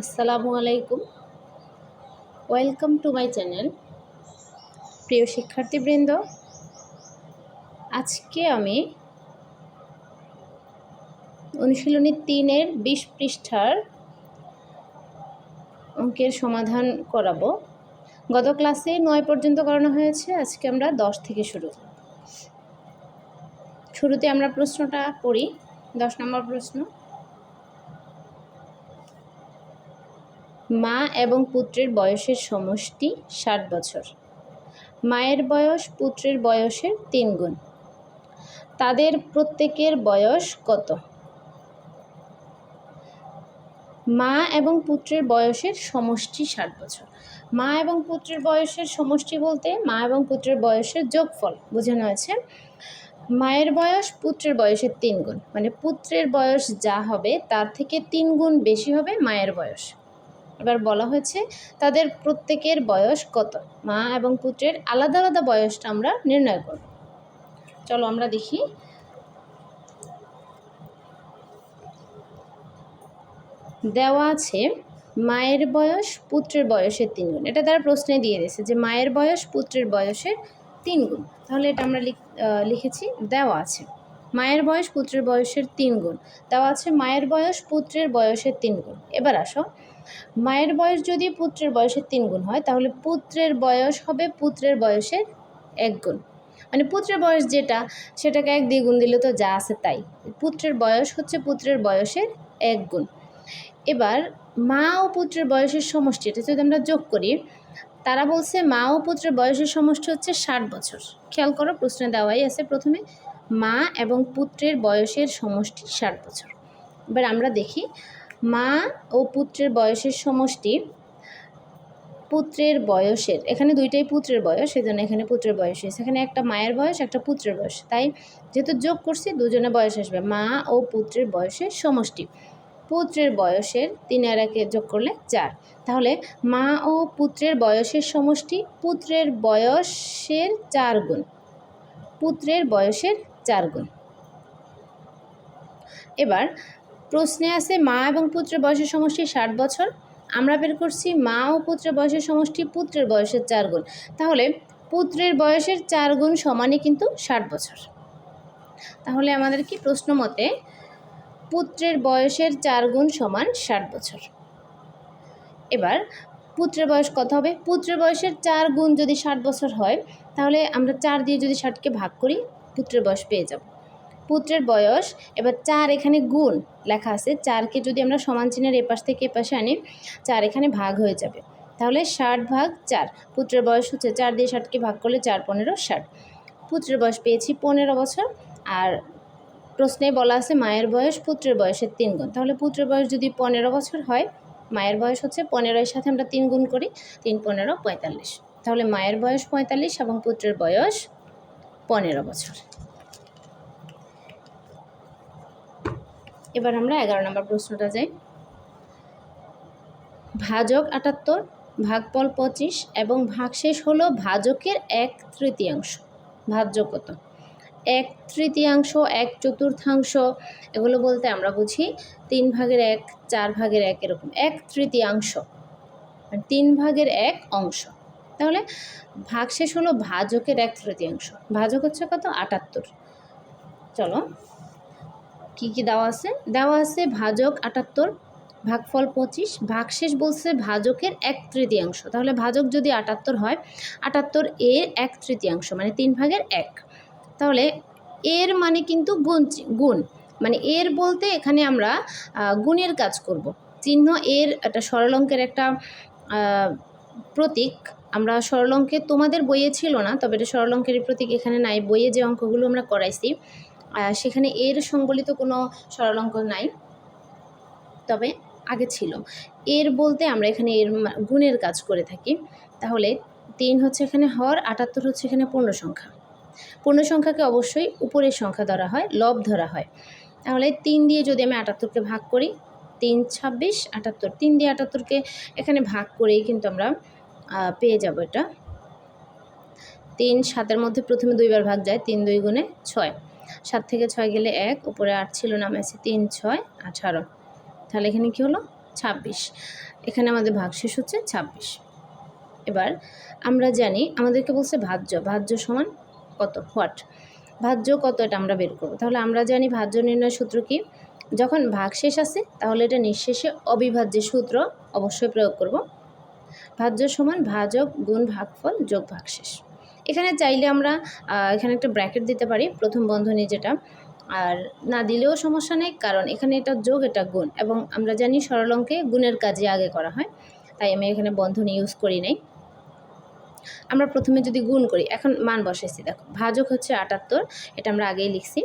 আসসালামু আলাইকুম। Welcome to my channel প্রিয় শিক্ষার্থীবৃন্দ। আজকে আমি অনুশীলনী তিনের বিশ পৃষ্ঠার অঙ্কের সমাধান করাবো। গত ক্লাসে নয় পর্যন্ত করানো হয়েছে, আজকে আমরা দশ থেকে শুরু। শুরুতে আমরা প্রশ্নটা পড়ি, দশ নম্বর প্রশ্ন। মা এবং পুত্রের বয়সের সমষ্টি ষাট বছর। মায়ের বয়স পুত্রের বয়সের তিন গুণ। তাদের প্রত্যেকের বয়স কত? মা এবং পুত্রের বয়সের সমষ্টি ষাট বছর। মা এবং পুত্রের বয়সের সমষ্টি বলতে মা এবং পুত্রের বয়সের যোগফল বোঝানো হয়েছে মায়ের বয়স পুত্রের বয়সের তিন গুণ মানে পুত্রের বয়স যা হবে তার থেকে তিন গুণ বেশি হবে মায়ের বয়স। এবার বলা হয়েছে তাদের প্রত্যেকের বয়স কত? মা এবং পুত্রের আলাদা আলাদা বয়সটা আমরা নির্ণয় করব। চলো আমরা দেখি। দেওয়া আছে, মায়ের বয়স, পুত্রের বয়সের তিন গুণ এটা তারা প্রশ্নে দিয়ে দিয়েছে যে মায়ের বয়স, পুত্রের বয়সের তিন গুণ তাহলে এটা আমরা লিখেছি, দেওয়া আছে। মায়ের বয়স, পুত্রের বয়সের তিন গুণ দেওয়া আছে মায়ের বয়স, পুত্রের বয়সের তিন গুণ এবার আসো। মায়ের বয়স যদি পুত্রের বয়সের তিন গুণ হয়, তাহলে পুত্রের বয়স হবে পুত্রের বয়সের এক গুণ। মানে পুত্রের বয়স যেটা, সেটাকে এক দ্বিগুণ দিলে তো যা আছে তাই। পুত্রের বয়স হচ্ছে পুত্রের বয়সের এক গুণ। এবার মা ও পুত্রের বয়সের সমষ্টি, এটা যদি আমরা যোগ করি, তারা বলছে মা ও পুত্রের বয়সের সমষ্টি হচ্ছে ষাট বছর। খেয়াল করো, প্রশ্নে দেওয়াই আছে প্রথমে। মা এবং পুত্রের বয়সের সমষ্টি ষাট বছর। এবার আমরা দেখি মা ও পুত্রের বয়সের সমষ্টি পুত্রের বয়সের, এখানে দুইটাই পুত্রের বয়স সেই জন্য এখানে পুত্রের বয়স হয়েছে। এখানে একটা মায়ের বয়স, একটা পুত্রের বয়স। তাই যেহেতু যোগ করছি দুজনে বয়স আসবে। মা ও পুত্রের বয়সের সমষ্টি। পুত্রের বয়সের তিন আর একে যোগ করলে চার। তাহলে মা ও পুত্রের বয়সের সমষ্টি পুত্রের বয়সের চার গুণ। পুত্রের বয়সের চার গুণ। এবার প্রশ্নে আছে মা এবং পুত্রের বয়সের সমষ্টি ষাট বছর। আমরা বের করছি মা ও পুত্রের বয়সের সমষ্টি পুত্রের বয়সের চার গুণ। তাহলে পুত্রের বয়সের চার গুণ সমানই কিন্তু ষাট বছর। তাহলে আমাদের কি প্রশ্ন মতে পুত্রের বয়সের চার গুণ সমান ষাট বছর। এবার পুত্রের বয়স কত হবে? পুত্রের বয়সের চার গুণ যদি ষাট বছর হয়, তাহলে আমরা চার দিয়ে যদি ষাটকে ভাগ করি, পুত্রের বয়স পেয়ে যাব। পুত্রের বয়স, এবার চার এখানে গুণ লেখা আছে, চারকে যদি আমরা সমান চিহ্নের এপাশ থেকে এপাশে আনি, চার এখানে ভাগ হয়ে যাবে। তাহলে ষাট ভাগ চার, পুত্রের বয়স হচ্ছে চার দিয়ে ষাটকে ভাগ করলে চার, পনেরো, ষাট। পুত্রের বয়স পেয়েছি পনেরো বছর, আর প্রশ্নে বলা আছে মায়ের বয়স পুত্রের বয়সের তিন গুণ। তাহলে পুত্রের বয়স যদি পনেরো বছর হয়, মায়ের বয়স হচ্ছে পনেরোর সাথে আমরা তিন গুণ করি, তিন, পনেরো, পঁয়তাল্লিশ। তাহলে মায়ের বয়স পঁয়তাল্লিশ এবং পুত্রের বয়স পনেরো বছর। এবার আমরা এগারো নম্বর প্রশ্নটা যাই। ভাজক আটাত্তর, ভাগফল পঁচিশ এবং ভাগশেষ হলো ভাজকের এক তৃতীয়াংশ। ভাজ্য কত এক তৃতীয়াংশ, এক চতুর্থাংশ, এগুলো বলতে আমরা বুঝি তিন ভাগের এক, চার ভাগের এক এরকম। এক তৃতীয়াংশ। তিন ভাগের এক অংশ। তাহলে ভাগশেষ হলো ভাজকের এক তৃতীয়াংশ। ভাজক হচ্ছে কত? আটাত্তর। চলো। কি কি দেওয়া আছে? দেওয়া আছে ভাজক আটাত্তর, ভাগফল পঁচিশ, ভাগশেষ বলছে ভাজকের এক তৃতীয়াংশ। তাহলে ভাজক যদি আটাত্তর হয়, আটাত্তর এর এক তৃতীয়াংশ মানে তিন ভাগের এক। তাহলে এর মানে কিন্তু গুণ গুণ। মানে এর বলতে এখানে আমরা গুণের কাজ করব। চিহ্ন এর একটা সরলঙ্কের একটা প্রতীক। আমরা সরলঙ্কে তোমাদের বইয়ে ছিল না, তবে এটা সরলঙ্কের প্রতীক। এখানে নাই, বইয়ে যে অঙ্কগুলো আমরা করাইছি সেখানে এর সংবলিত কোনো সরলঙ্ক নাই, তবে আগে ছিল। এর বলতে আমরা এখানে এর গুণের কাজ করে থাকি। তাহলে তিন হচ্ছে এখানে হর, আটাত্তর হচ্ছে এখানে পূর্ণ সংখ্যা। পূর্ণ সংখ্যাকে অবশ্যই উপরের সংখ্যা ধরা হয়, লব ধরা হয়। তাহলে তিন দিয়ে যদি আমি আটাত্তরকে ভাগ করি, তিন ছাব্বিশ, আটাত্তর। তিন দিয়ে আটাত্তরকে এখানে ভাগ করেই কিন্তু আমরা পেয়ে যাব এটা। তিন সাতের মধ্যে প্রথমে দুইবার ভাগ যায়, তিন দুই গুণে ছয়। সাত থেকে ছয় গেলে এক, উপরে আট ছিল নামে আছে তিন, ছয়, আঠারো। তাহলে এখানে কী হলো? ছাব্বিশ। এখানে আমাদের ভাগশেষ হচ্ছে ছাব্বিশ। এবার আমরা জানি, আমাদেরকে বলছে ভাজ্য। ভাজ্য সমান কত? হোয়াট? ভাজ্য কত এটা আমরা বের করব। তাহলে আমরা জানি ভাজ্য নির্ণয় সূত্র কি? যখন ভাগশেষ আছে, তাহলে এটা নিঃশেষে অবিভাজ্যের সূত্র অবশ্যই প্রয়োগ করব। ভাজ্য সমান ভাজক গুণ ভাগফল যোগ ভাগশেষ এখানে চাইলে আমরা এখানে একটা ব্র্যাকেট দিতে পারি, প্রথম বন্ধনী যেটা। আর না দিলেও সমস্যা নেই, কারণ এখানে এটা যোগ, এটা গুণ। এবং আমরা জানি সরল অঙ্কে গুণের কাজে আগে করা হয়, তাই আমি এখানে বন্ধনী ইউজ করি নাই। আমরা প্রথমে যদি গুণ করি, এখন মান বসাইছি, দেখো, ভাজক হচ্ছে আটাত্তর, এটা আমরা আগেই লিখছি।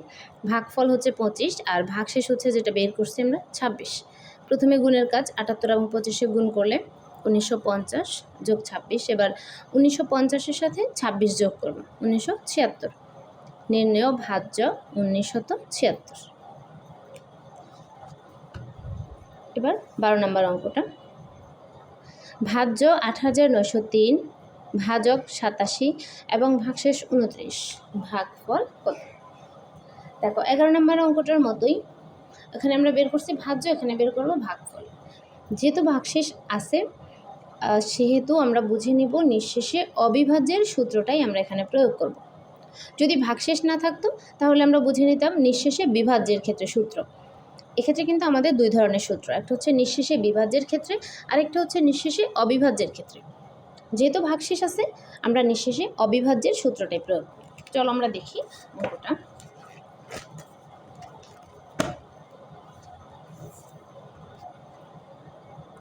ভাগফল হচ্ছে পঁচিশ, আর ভাগশেষ হচ্ছে যেটা বের করছি আমরা, ছাব্বিশ। প্রথমে গুণের কাজ আটাত্তর এবং পঁচিশে গুণ করলে উনিশশো পঞ্চাশ যোগ ছাব্বিশ, এবার উনিশশো পঞ্চাশের সাথে ছাব্বিশ যোগ করব, উনিশশো ছিয়াত্তর। নির্ণয় ভাজ্য উনিশশত ছিয়াত্তর। এবার বারো নম্বর অঙ্কটা। ভাজ্য আট হাজার নয়শো তিন, ভাজক সাতাশি এবং ভাগশেষ উনত্রিশ। ভাগফল কত? দেখো, এগারো নম্বর অঙ্কটার মতোই, এখানে আমরা বের করছি ভাজ্য, এখানে বের করব ভাগফল। যেহেতু ভাগশেষ আছে সেহেতু আমরা বুঝে নিব নিঃশেষে অবিভাজ্যের সূত্রটাই আমরা এখানে প্রয়োগ করব। যদি ভাগশেষ না থাকতো, তাহলে আমরা বুঝে নিতাম নিঃশেষে বিভাজ্যের ক্ষেত্রে সূত্র। এক্ষেত্রে কিন্তু আমাদের দুই ধরনের সূত্র, একটা হচ্ছে নিঃশেষে বিভাজ্যের ক্ষেত্রে, আরেকটা হচ্ছে নিঃশেষে অবিভাজ্যের ক্ষেত্রে। যেহেতু ভাগশেষ আছে, আমরা নিঃশেষে অবিভাজ্যের সূত্রটাই প্রয়োগ করি। চলো আমরা দেখি অঙ্কটা।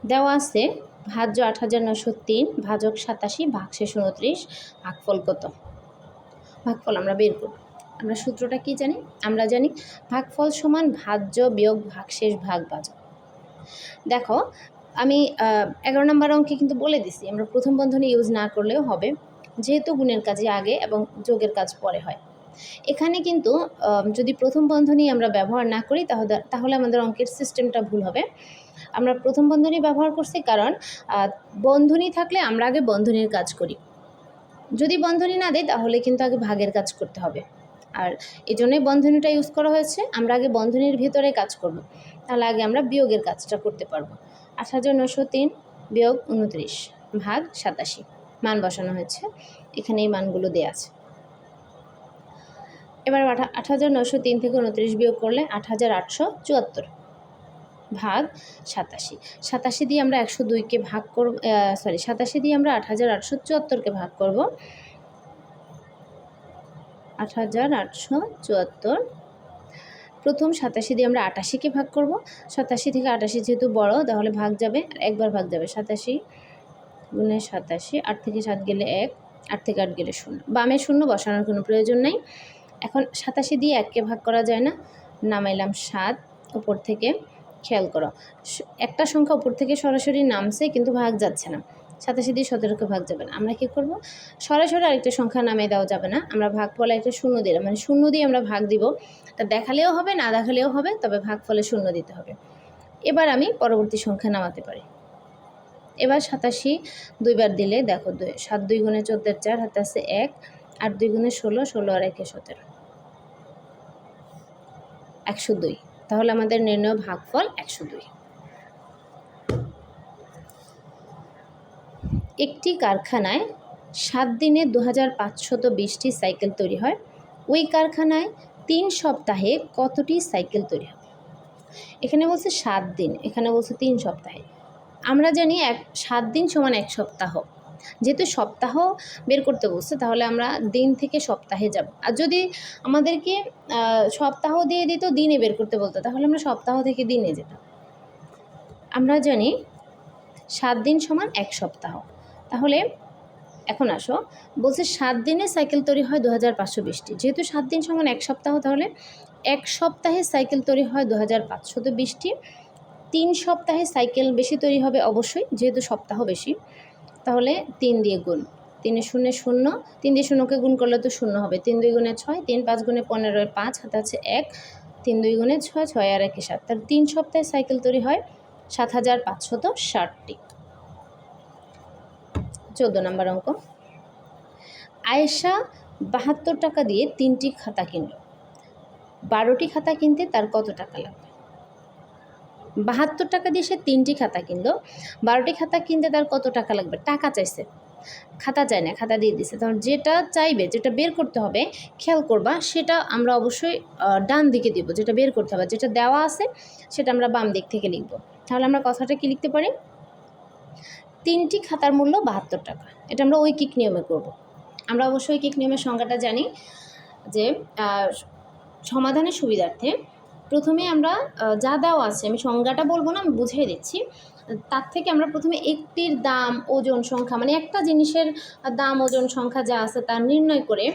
দেওয়া আছে ভাজ্য আট হাজার নশো তিন, ভাজক সাতাশি, ভাগশেষ উনত্রিশ ভাগফল কত? ভাগফল আমরা বের করব আমরা সূত্রটা কি জানি? আমরা জানি ভাগফল সমান ভাজ্য বিয়োগ ভাগশেষ ভাগ ভাজক দেখো, আমি এগারো নম্বর অঙ্কে কিন্তু বলে দিছি, আমরা প্রথম বন্ধনী ইউজ না করলেও হবে, যেহেতু গুণের কাজে আগে এবং যোগের কাজ পরে হয়। এখানে কিন্তু যদি প্রথম বন্ধনী আমরা ব্যবহার না করি, তাহলে তাহলে আমাদের অঙ্কের সিস্টেমটা ভুল হবে। আমরা প্রথম বন্ধনী ব্যবহার করছি কারণ বন্ধনী থাকলে আমরা আগে বন্ধনীর কাজ করি। যদি বন্ধনী না দেয় তাহলে কিন্তু আগে ভাগের কাজ করতে হবে। আর এই জন্যই বন্ধনীটা ইউজ করা হয়েছে, আমরা আগে বন্ধনীর ভিতরে কাজ করব। তাহলে আগে আমরা বিয়োগের কাজটা করতে পারব। আট হাজার নশো তিন, বিয়োগ উনত্রিশ, ভাগ সাতাশি, মান বসানো হয়েছে। এখানে এই মানগুলো দেওয়া আছে। এবার আট হাজার নশো তিন থেকে উনত্রিশ বিয়োগ করলে আট হাজার আটশো চুয়াত্তর। ভাগ সাতাশি। সাতাশি দিয়ে আমরা একশো দুইকে ভাগ করব সরি সাতাশি দিয়ে আমরা আট হাজার আটশো চুয়াত্তরকে ভাগ করব। আট হাজার আটশো চুয়াত্তর। প্রথম সাতাশি দিয়ে আমরা আটাশিকে ভাগ করব। সাতাশি থেকে আটাশি যেহেতু বড়, তাহলে ভাগ যাবে একবার ভাগ যাবে সাতাশি গুণে সাতাশি, আট থেকে সাত গেলে এক, আট থেকে আট গেলে শূন্য। বামে শূন্য বসানোর কোনো প্রয়োজন নাই। এখন সাতাশি দিয়ে এককে ভাগ করা যায় না। নামাইলাম সাত উপর থেকে খেয়াল করো। একটা সংখ্যা উপর থেকে সরাসরি নামছে কিন্তু ভাগ যাচ্ছে না। সাতাশি দিয়ে সতেরোকে ভাগ যাবে না। আমরা কী করব? সরাসরি আরেকটা সংখ্যা নামিয়ে দেওয়া যাবে না। আমরা ভাগ ফলে একটা শূন্য দিলাম মানে শূন্য দিয়ে আমরা ভাগ দিব। তা দেখালেও হবে, না দেখালেও হবে, তবে ভাগ ফলে শূন্য দিতে হবে। এবার আমি পরবর্তী সংখ্যা নামাতে পারি। এবার সাতাশি দুইবার দিলে দেখো দুই, সাত দুই গুণে চোদ্দের চার, হাতে আছে এক, আট দুই গুণে ষোলো ষোলো আর একে সতেরো। একশো দুই। তাহলে আমাদের নির্ণয় ভাগফল একশো দুই। একটি কারখানায় সাত দিনে দু হাজার পাঁচশত বিশটি সাইকেল তৈরি হয়। ওই কারখানায় তিন সপ্তাহে কতটি সাইকেল তৈরি হবে? এখানে বলছে সাত দিন, এখানে বলছে তিন সপ্তাহে। আমরা জানি এক, সাত দিন সমান এক সপ্তাহ। যেহেতু সপ্তাহ বের করতে বলছে, তাহলে আমরা দিন থেকে সপ্তাহে যাব। আর যদি আমাদেরকে সপ্তাহ দিয়ে দিত, দিনে বের করতে বলতো, তাহলে আমরা সপ্তাহ থেকে দিনে যেতাম। আমরা জানি সাত দিন সমান এক সপ্তাহ। তাহলে এখন আসো, বলছে সাত দিনে সাইকেল তৈরি হয় দু হাজার পাঁচশো বিশটি। যেহেতু সাত দিন সমান এক সপ্তাহ, তাহলে এক সপ্তাহে সাইকেল তৈরি হয় দু হাজার পাঁচশত বিশটি। তিন সপ্তাহে সাইকেল বেশি তৈরি হবে অবশ্যই, যেহেতু সপ্তাহ বেশি। তাহলে তিন দিয়ে গুণ। তিনে শূন্য শূন্য, তিন দিয়ে শূন্যকে গুণ করলে তো শূন্য হবে। তিন দুই গুণে ছয়, তিন পাঁচ গুণে পনেরো পাঁচ হাতে আছে এক। তিন দুই গুণে ছয় ছয় আর একে সাত। তার তিন সপ্তাহে সাইকেল তৈরি হয় সাত হাজার পাঁচশত ষাটটি। চোদ্দ নম্বর অঙ্ক। আয়েশা বাহাত্তর টাকা দিয়ে তিনটি খাতা কিনল। বারোটি খাতা কিনতে তার কত টাকা লাগবে? বাহাত্তর টাকা দিয়ে সে তিনটি খাতা কিনলো। বারোটি খাতা কিনতে তার কত টাকা লাগবে? টাকা চাইছে। খাতা চায় না, খাতা দিয়ে দিছে। তখন যেটা চাইবে, যেটা বের করতে হবে, খেয়াল করবা, সেটা আমরা অবশ্যই ডান দিকে দিব। যেটা বের করতে হবে, যেটা দেওয়া আছে, সেটা আমরা বাম দিক থেকে লিখব। তাহলে আমরা কথাটা কি লিখতে পারি? তিনটি খাতার মূল্য বাহাত্তর টাকা। এটা আমরা ঐকিক নিয়মে করব। আমরা অবশ্যই ঐকিক নিয়মের সংজ্ঞাটা জানি যে সমাধানের সুবিধার্থে প্রথমে আমরা যা দেওয়া আছে, আমি সংজ্ঞাটা বলব না, আমি বুঝিয়ে দিচ্ছি। তার থেকে আমরা প্রথমে একটির দাম, ওজন সংখ্যা মানে একটা জিনিসের দাম, ওজন সংখ্যা যা আছে তা নির্ণয় করে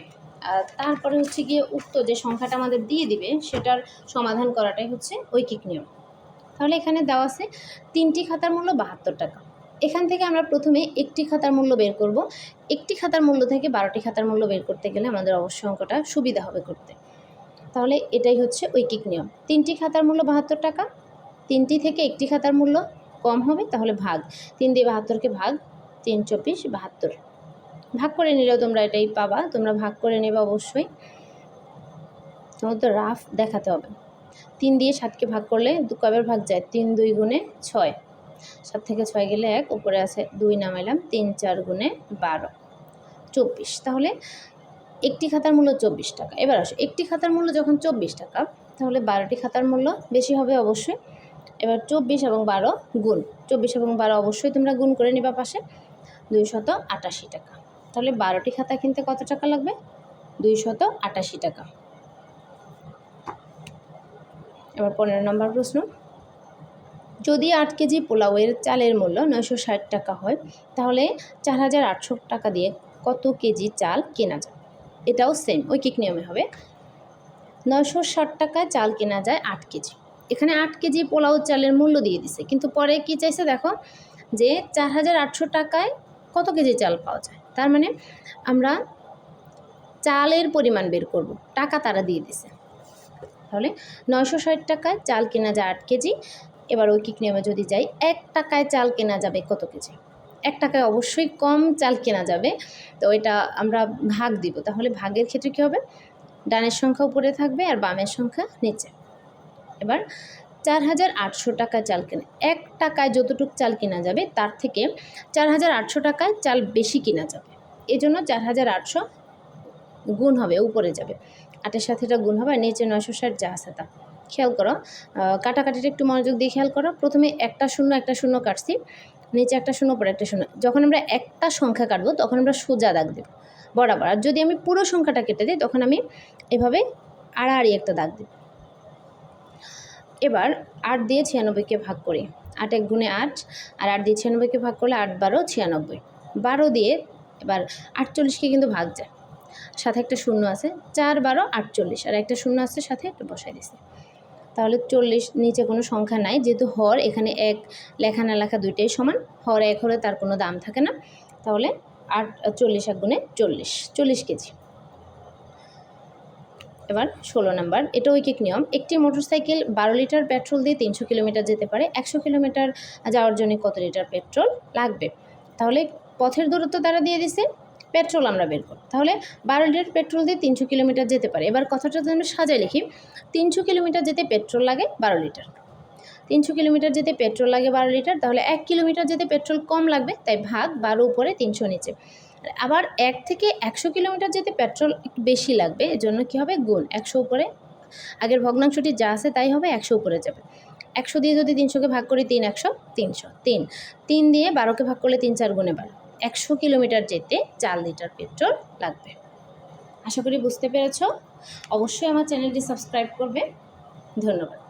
তারপরে হচ্ছে গিয়ে উক্ত যে সংখ্যাটা আমাদের দিয়ে দিবে, সেটার সমাধান করাটাই হচ্ছে ঐকিক নিয়ম। তাহলে এখানে দেওয়া আছে, তিনটি খাতার মূল্য বাহাত্তর টাকা। এখান থেকে আমরা প্রথমে একটি খাতার মূল্য বের করব। একটি খাতার মূল্য থেকে বারোটি খাতার মূল্য বের করতে গেলে আমাদের অবশ্য অঙ্কটা সুবিধা হবে করতে। তাহলে এটাই হচ্ছে ঐকিক নিয়ম। তিনটি খাতার মূল্য বাহাত্তর টাকা, তিনটি থেকে একটি খাতার মূল্য কম হবে, তাহলে ভাগ। তিন দিয়ে বাহাত্তরকে ভাগ, তিন চব্বিশ বাহাত্তর। ভাগ করে নিলেও তোমরা এটাই পাবা, তোমরা ভাগ করে নেবে অবশ্যই। তোমার তো রাফ দেখাতে হবে। তিন দিয়ে সাতকে ভাগ করলে দু কবার ভাগ যায়? তিন দুই গুণে ছয়। সাত থেকে ছয় গেলে এক, উপরে আছে দুই নামাইলাম, তিন চার গুণে বারো। চব্বিশ। তাহলে একটি খাতার মূল্য চব্বিশ টাকা। এবার আসো, একটি খাতার মূল্য যখন চব্বিশ টাকা, তাহলে বারোটি খাতার মূল্য বেশি হবে অবশ্যই। এবার চব্বিশ এবং বারো গুণ, চব্বিশ এবং বারো অবশ্যই তোমরা গুণ করে নিবা পাশে দুই শত আটাশি টাকা। তাহলে বারোটি খাতা কিনতে কত টাকা লাগবে? দুই শত আটাশি টাকা। এবার পনেরো নম্বর প্রশ্ন। যদি আট কেজি পোলাওয়ের চালের মূল্য নয়শো ষাট টাকা হয়, তাহলে চার হাজার আটশো টাকা দিয়ে কত কেজি চাল কেনা যায় এটাও সেম ঐকিক নিয়মে হবে। নয়শো ষাট টাকায় চাল কেনা যায় আট কেজি। এখানে আট কেজি পোলাও চালের মূল্য দিয়ে দিছে, কিন্তু পরে কি চাইছে দেখো? যে চার হাজার আটশো টাকায় কত কেজি চাল পাওয়া যায়? তার মানে আমরা চালের পরিমাণ বের করব, টাকা তারা দিয়ে দিছে। তাহলে নয়শো ষাট টাকায় চাল কেনা যায় আট কেজি, এবার ওই কিক নিয়মে যদি যাই, এক টাকায় চাল কেনা যাবে কত কেজি? এক টাকায় অবশ্যই কম চাল কেনা যাবে। তো এটা আমরা ভাগ দিব। তাহলে ভাগের ক্ষেত্রে কী হবে? ডানের সংখ্যা উপরে থাকবে আর বামের সংখ্যা নিচে। এবার চার হাজার আটশো টাকা চাল কেনা। এক টাকায় যতটুকু চাল কেনা যাবে, তার থেকে চার হাজার আটশো টাকায় চাল বেশি কেনা যাবে। এই জন্য চার হাজার আটশো গুণ হবে, উপরে যাবে। আটের সাথে এটা গুণ হবে, আর নিচে নয়শো ষাট যা আছে তা। খেয়াল করো কাটাকাটিটা একটু মনোযোগ দিয়ে খেয়াল করো। প্রথমে একটা শূন্য একটা শূন্য কাটছি। নিচে একটা শূন্য পরে একটা শূন্য। যখন আমরা একটা সংখ্যা কাটবো, তখন আমরা সোজা দাগ দেব। বরাবর। আর যদি আমি পুরো সংখ্যাটা কেটে দিই, তখন আমি এভাবে আড়াআড়ি একটা দাগ দেব। এবার আট দিয়ে ছিয়ানব্বইকে ভাগ করি। আট এক গুণে আট, আর আট দিয়ে ছিয়ানব্বইকে ভাগ করলে আট বারো, ছিয়ানব্বই। বারো দিয়ে এবার আটচল্লিশকে কিন্তু ভাগ যায়। সাথে একটা শূন্য আছে, চার বারো, আটচল্লিশ। আর একটা শূন্য আছে সাথে একটা বসাই দিছে। তাহলে চল্লিশ নিচে কোনো সংখ্যা নাই। যেহেতু হর, এখানে এক, লেখা না লেখা দুইটাই সমান। হর এক হলে তার কোনো দাম থাকে না। তাহলে আট, চল্লিশ এক গুণে চল্লিশ চল্লিশ কেজি। এবার ষোলো নাম্বার, এটা ঐকিক নিয়ম। একটি মোটরসাইকেল বারো লিটার পেট্রোল দিয়ে তিনশো কিলোমিটার যেতে পারে। একশো কিলোমিটার যাওয়ার জন্য কত লিটার পেট্রোল লাগবে? তাহলে পথের দূরত্ব তারা দিয়ে দিছে। পেট্রোল আমরা বের করব। তাহলে বারো লিটার পেট্রোল দিয়ে তিনশো কিলোমিটার যেতে পারে। এবার কথাটা যদি আমরা সাজায় লিখি, তিনশো কিলোমিটার যেতে পেট্রোল লাগে বারো লিটার। তিনশো কিলোমিটার যেতে পেট্রোল লাগে বারো লিটার, তাহলে এক কিলোমিটার যেতে পেট্রোল কম লাগবে, তাই ভাগ বারো উপরে তিনশো নিচে। আবার এক থেকে একশো কিলোমিটার যেতে পেট্রোল একটু বেশি লাগবে, এজন্য কী হবে? গুণ একশো উপরে। আগের ভগ্নাংশটি যা আছে তাই হবে, একশো উপরে যাবে। একশো দিয়ে যদি তিনশোকে ভাগ করি তিন, একশো তিনশো। তিন। তিন দিয়ে বারোকে ভাগ করলে তিন, চার গুণে বারো। একশো কিলোমিটার যেতে চার লিটার পেট্রোল লাগবে। আশা করি বুঝতে পেরেছ। অবশ্যই আমার চ্যানেলটি সাবস্ক্রাইব করবে। ধন্যবাদ।